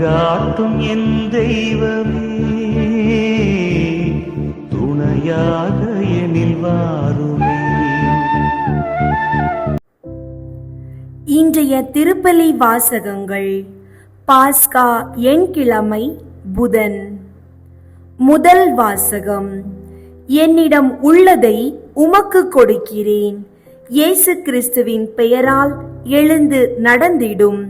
வழிகாட்டும் என் தெய்வமே துணையாக எனில் வாருமே. இன்றைய திருப்பலி வாசகங்கள் பாஸ்கா எண்கிழமை புதன். முதல் வாசகம் என்னிடம் உள்ளதை உமக்கு கொடுக்கிறேன். இயேசு கிறிஸ்துவின் பெயரால் எழுந்து நடந்திடும்.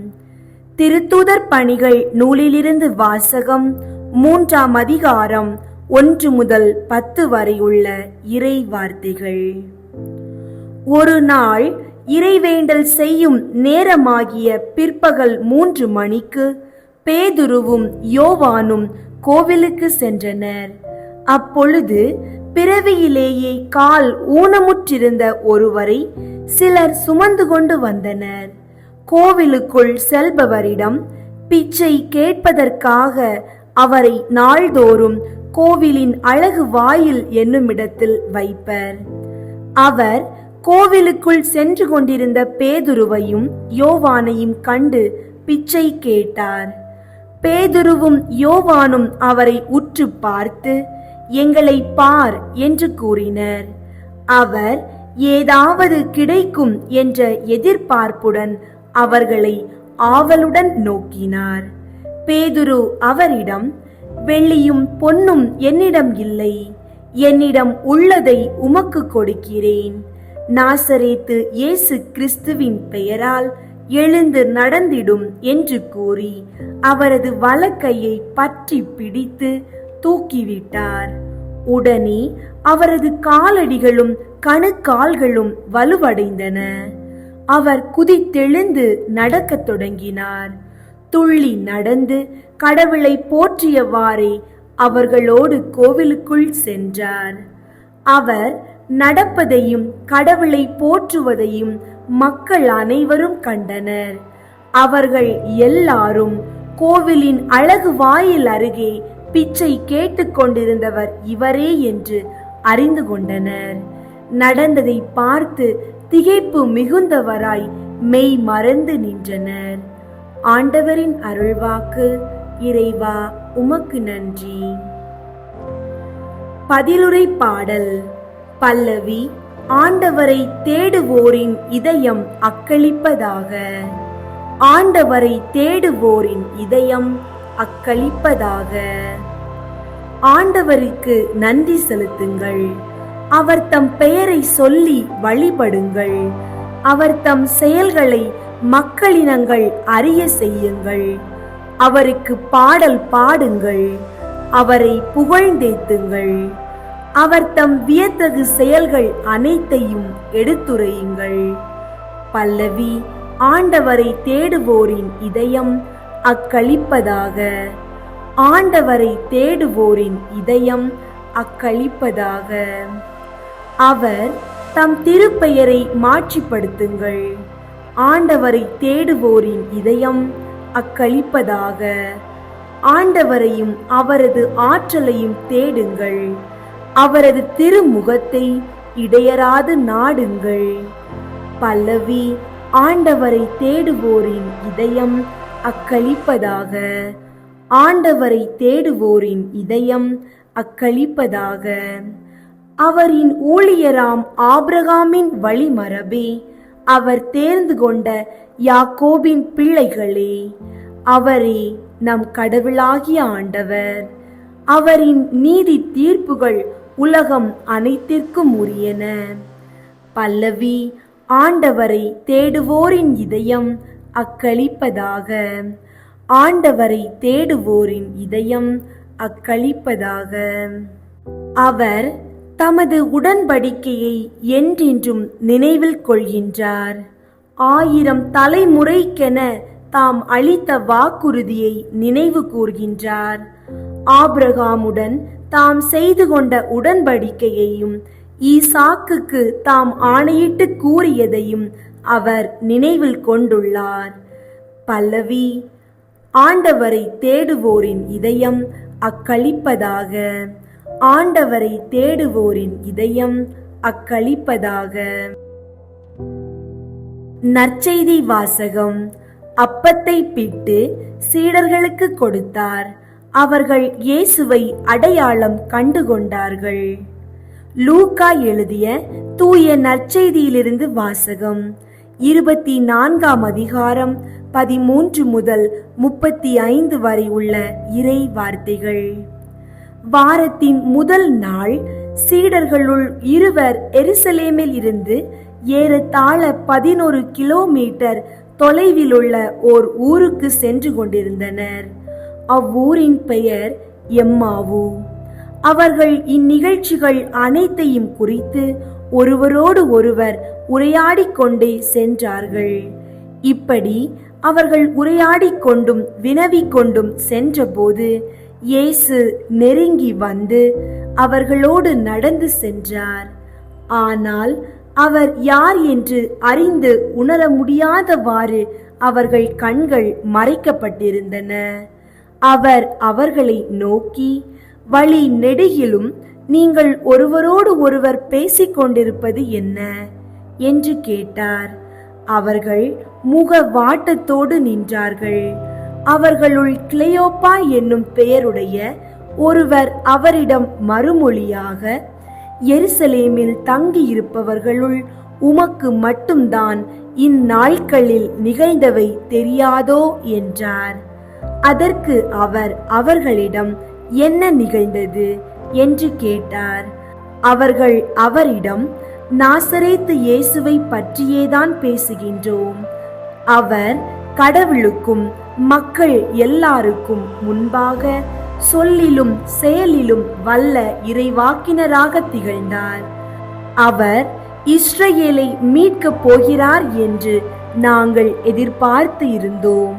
திருத்துதர் பணிகள் நூலிலிருந்து வாசகம் மூன்றாம் அதிகாரம் ஒன்று முதல் பத்து வரையுள்ள இறை வார்த்தைகள். ஒரு நாள் இறைவேண்டல் செய்யும் நேரமாகிய பிற்பகல் மூன்று மணிக்கு பேதுருவும் யோவானும் கோவிலுக்கு சென்றனர். அப்பொழுது பிறவியிலேயே கால் ஊனமுற்றிருந்த ஒருவரை சிலர் சுமந்து கொண்டு வந்தனர். கோவிலுக்குள் செல்பவரிடம் பிச்சை கேட்பதற்காக அவரை நாள்தோறும் கோவிலின் அழகு வாயில் என்னுமிடத்தில் வைப்பர். அவர் கோவிலுக்குள் சென்று கொண்டிருந்த பேதுருவையும் யோவானையும் கண்டு பிச்சை கேட்டார். பேதுருவும் யோவானும் அவரை உற்று பார்த்து எங்களை பார் என்று கூறினர். அவர் ஏதாவது கிடைக்கும் என்ற எதிர்பார்ப்புடன் அவர்களை ஆவலுடன் நோக்கினார். பேதுரு அவரிடம் வெள்ளியும் பொன்னும் என்னிடம் இல்லை. என்னிடம் உள்ளதை உமக்கு கொடுக்கிறேன். நாசரேத்து இயேசு கிறிஸ்துவின் பெயரால் எழுந்து நடந்திடும் என்று கூறி அவரது வலக்கையை பற்றி பிடித்து தூக்கிவிட்டார். உடனே அவரது காலடிகளும் கணுக்கால்களும் வலுவடைந்தன. அவர் குதித்தெழுந்து நடக்கத் தொடங்கினார். துள்ளி நடந்து கடவுளை போற்றியவாறே அவர்களோடு கோவிலுக்குள் சென்றார். அவர் நடப்பதையும் கடவுளை போற்றுவதையும் மக்கள் அனைவரும் கண்டனர். அவர்கள் எல்லாரும் கோவிலின் அழகு வாயில் அருகே பிச்சை கேட்டுக்கொண்டிருந்தவர் இவரே என்று அறிந்து கொண்டனர். நடந்ததை பார்த்து திகைப்பு மிகுந்தவராய் மெய் மறந்து நின்றனர். ஆண்டவரின் அருள்வாக்கு இறைவா உமக்கு நன்றி. பதிலுரை பாடல் பல்லவி ஆண்டவரை தேடுவோரின் இதயம் அக்களிப்பதாக. ஆண்டவரை தேடுவோரின் இதயம் அக்களிப்பதாக. ஆண்டவருக்கு நன்றி செலுத்துங்கள். அவர் தம் பெயரை சொல்லி வழிபடுங்கள். அவர் தம் செயல்களை மக்களினங்கள் அறிய செய்யுங்கள். அவருக்கு பாடல் பாடுங்கள். அவரை புகழ்ந்தேத்துங்கள். அவர் தம் வியத்தகு செயல்கள் அனைத்தையும் எடுத்துரையுங்கள். பல்லவி ஆண்டவரை தேடுவோரின் இதயம் அக்களிப்பதாக. ஆண்டவரை தேடுவோரின் இதயம் அக்களிப்பதாக. அவர் தம் திருப்பெயரை மாற்றிப்படுத்துங்கள் ஆண்டவரை தேடுவோரின் இதயம் அக்களிப்பதாக. ஆண்டவரையும் அவரது ஆற்றலையும் தேடுங்கள். அவரது திருமுகத்தை இடையராது நாடுங்கள். பல்லவி ஆண்டவரை தேடுவோரின் இதயம் அக்களிப்பதாக. ஆண்டவரை தேடுவோரின் இதயம் அக்களிப்பதாக. அவரின் ஊழியராம் ஆபிரகாமின் வழிமரபே. அவர் தேர்ந்து கொண்ட யாக்கோபின் பிள்ளைகளே அவரே நம் கடவுளாகிய ஆண்டவர். அவரின் நீதி தீர்ப்புகள் உலகம் அனைத்திற்கும் உரியன. பல்லவி ஆண்டவரை தேடுவோரின் இதயம் அக்களிப்பதாக. ஆண்டவரை தேடுவோரின் இதயம் அக்களிப்பதாக. அவர் தமது உடன்படிக்கையை என்றென்றும் நினைவில் கொள்கின்றார். ஆயிரம் தலைமுறைக்கென தாம் அளித்த வாக்குறுதியை நினைவு கூர்கின்றார். ஆப்ரகாமுடன் தாம் செய்து கொண்ட உடன்படிக்கையையும் ஈசாக்குக்கு தாம் ஆணையிட்டு கூறியதையும் அவர் நினைவில் கொண்டுள்ளார். பல்லவி ஆண்டவரை தேடுவோரின் இதயம் அக்களிப்பதாக. ஆண்டவரை தேடுவோரின் இதயம் அக்களிப்பதாக. நற்செய்தி வாசகம். அப்பத்தை பிட்டு சீடர்களுக்கு கொடுத்தார். அவர்கள் இயேசுவை அடையாளம் கண்டுகொண்டார்கள். லூக்கா எழுதிய தூய நற்செய்தியிலிருந்து வாசகம். இருபத்தி நான்காம் அதிகாரம் பதிமூன்று முதல் முப்பத்தி ஐந்து வரை உள்ள இறை வார்த்தைகள். வாரத்தின் முதல் நாள் சீடர்களுள் இருவர் எருசலேமில் இருந்து ஏறத்தாழ பதினொரு கிலோமீட்டர் தொலைவில் உள்ள ஓர் ஊருக்கு சென்று கொண்டிருந்தனர். அவ்வூரின் பெயர் எம்மாவு. அவர்கள் இந்நிகழ்ச்சிகள் அனைத்தையும் குறித்து ஒருவரோடு ஒருவர் உரையாடிக் கொண்டே சென்றார்கள். இப்படி அவர்கள் உரையாடிக் கொண்டும் வினவிக் கொண்டும் சென்றபோது இயேசு நெருங்கி வந்து அவர்களோடு நடந்து சென்றார். ஆனால் அவர் யார் என்று அறிந்து உணர முடியாதவாறு அவர்கள் கண்கள் மறைக்கப்பட்டிருந்தன. அவர் அவர்களை நோக்கி வழி நெடுகிலும் நீங்கள் ஒருவரோடு ஒருவர் பேசிக் கொண்டிருப்பது என்ன என்று கேட்டார். அவர்கள் முக வாட்டத்தோடு நின்றார்கள். அவர்களுள் கிளையோப்பா என்னும் பெயருடைய ஒருவர் அவரிடம் மறுமொழியாக எருசலேமில் தங்கியிருப்பவர்களுள் உமக்கு மட்டும்தான் இந்நாட்களில் நிகழ்ந்தவை தெரியாதோ? என்றார். அதற்கு அவர் அவர்களிடம் என்ன நிகழ்ந்தது? என்று கேட்டார். அவர்கள் அவரிடம் நாசரேத்து இயேசுவை பற்றியேதான் பேசுகின்றோம். அவர் கடவுளுக்கும் மக்கள் எல்லாருக்கும் முன்பாக சொல்லிலும் செயலிலும் வல்ல இறைவாக்கினராக திகழ்ந்தார். அவர் இஸ்ரேலை மீட்கப் போகிறார் என்று நாங்கள் எதிர்பார்த்து இருந்தோம்.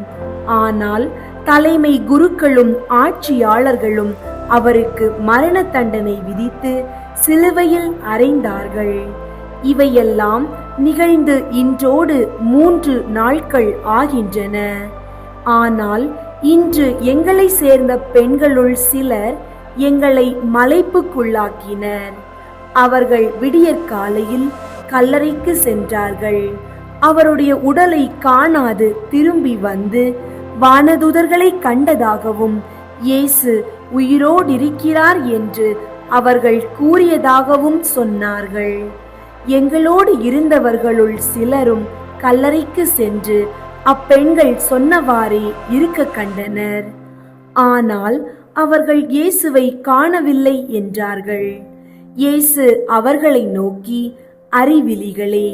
ஆனால் தலைமை குருக்களும் ஆட்சியாளர்களும் அவருக்கு மரண தண்டனை விதித்து சிலுவையில் அறைந்தார்கள். இவையெல்லாம் நிகழ்ந்து இன்றோடு மூன்று நாட்கள் ஆகின்றன. ஆனால் இன்று எங்களை சேர்ந்த பெண்களுள் சிலர் எங்களை மலைப்புக்குள்ளாக்கினர். அவர்கள் விடியற்காலையில் கல்லறைக்கு சென்றார்கள். அவருடைய உடலை காணாது திரும்பி வந்து வானதுதர்களை கண்டதாகவும் இயேசு உயிரோடிருக்கிறார் என்று அவர்கள் கூறியதாகவும் சொன்னார்கள். எங்களோடு இருந்தவர்களுள் சிலரும் கல்லறைக்கு சென்று அப்பெண்கள் சொன்னவாறே இருக்க கண்டனர். ஆனால் அவர்கள் இயேசுவை காணவில்லை என்றார்கள். இயேசு அவர்களை நோக்கி அறிவிலிகளே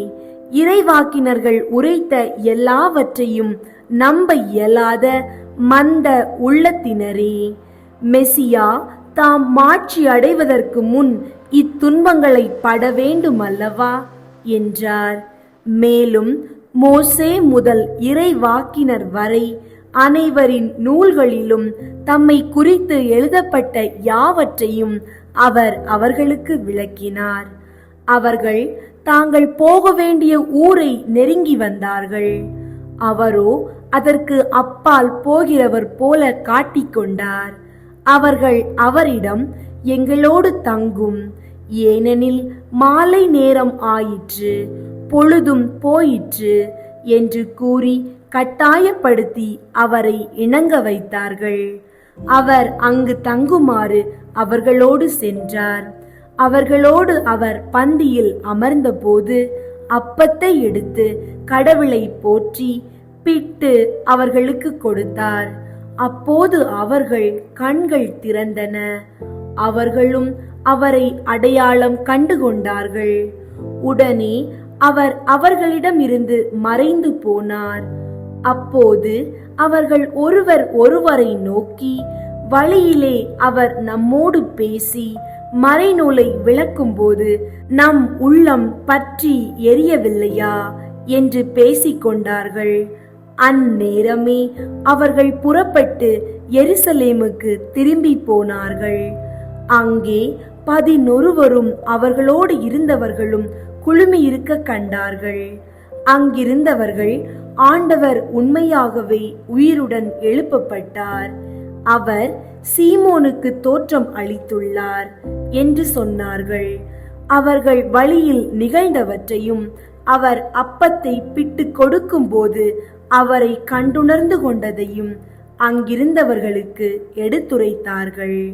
இறைவாக்கினர்கள் உரைத்த எல்லாவற்றையும் நம்ப இயலாத மந்த உள்ளத்தினரே மெசியா தாம் மாட்சி அடைவதற்கு முன் இத்துன்பங்களை பட வேண்டும் அல்லவா என்றார். மேலும் மோசே முதல் இறைவாக்கினர் வரை அனைவரின் நூல்களிலும் தம்மை குறித்து எழுதப்பட்ட யாவற்றையும் அவர் அவர்களுக்கு விளக்கினார். அவர்கள் தாங்கள் போக வேண்டிய ஊரை நெருங்கி வந்தார்கள். அவரோ அதற்கு அப்பால் போகிறவர் போல காட்டிக்கொண்டார் அவர்கள் அவரிடம் எங்களோடு தங்கும். ஏனெனில் மாலை நேரம் ஆயிற்று பொழுதும் போயிற்று என்று கூறி கட்டாயப்படுத்தி அவரை இணங்க வைத்தார்கள். அவர் அங்கு தங்குமாறு அவர்களோடு சென்றார். அவர்களோடு அவர் பந்தியில் அமர்ந்தபோது அப்பத்தை எடுத்து கடவுளை போற்றி பிட்டு அவர்களுக்கு கொடுத்தார். அப்போது அவர்கள் கண்கள் திறந்தன. அவர்களும் அவரை அடையாளம் கண்டு கொண்டார்கள் உடனே அவர் அவர்களிடம் இருந்து மறைந்து போனார். அப்போது அவர்கள் ஒருவர் ஒருவரை நோக்கி வழியிலே அவர் நம்மோடு பேசி மறைநூலை விளக்கும்போது நம் உள்ளம் பற்றி எரியவில்லையா என்று பேசிக்கொண்டார்கள். அந்நேரமே அவர்கள் புறப்பட்டு எருசலேமுக்கு திரும்பி போனார்கள். அங்கே பதினொருவரும் அவர்களோடு இருந்தவர்களும் குழுமியிருக்க கண்டார்கள். அங்கிருந்தவர்கள் ஆண்டவர் உண்மையாகவே உயிருடன் எழுப்பப்பட்டார். அவர் சீமோனுக்கு தோற்றம் அளித்துள்ளார் என்று சொன்னார்கள். அவர்கள் வழியில் நிகழ்ந்தவற்றையும் அவர் அப்பத்தை பிட்டு கொடுக்கும்போது அவரை கண்டுணர்ந்து கொண்டதையும் அங்கிருந்தவர்களுக்கு எடுத்துரைத்தார்கள்.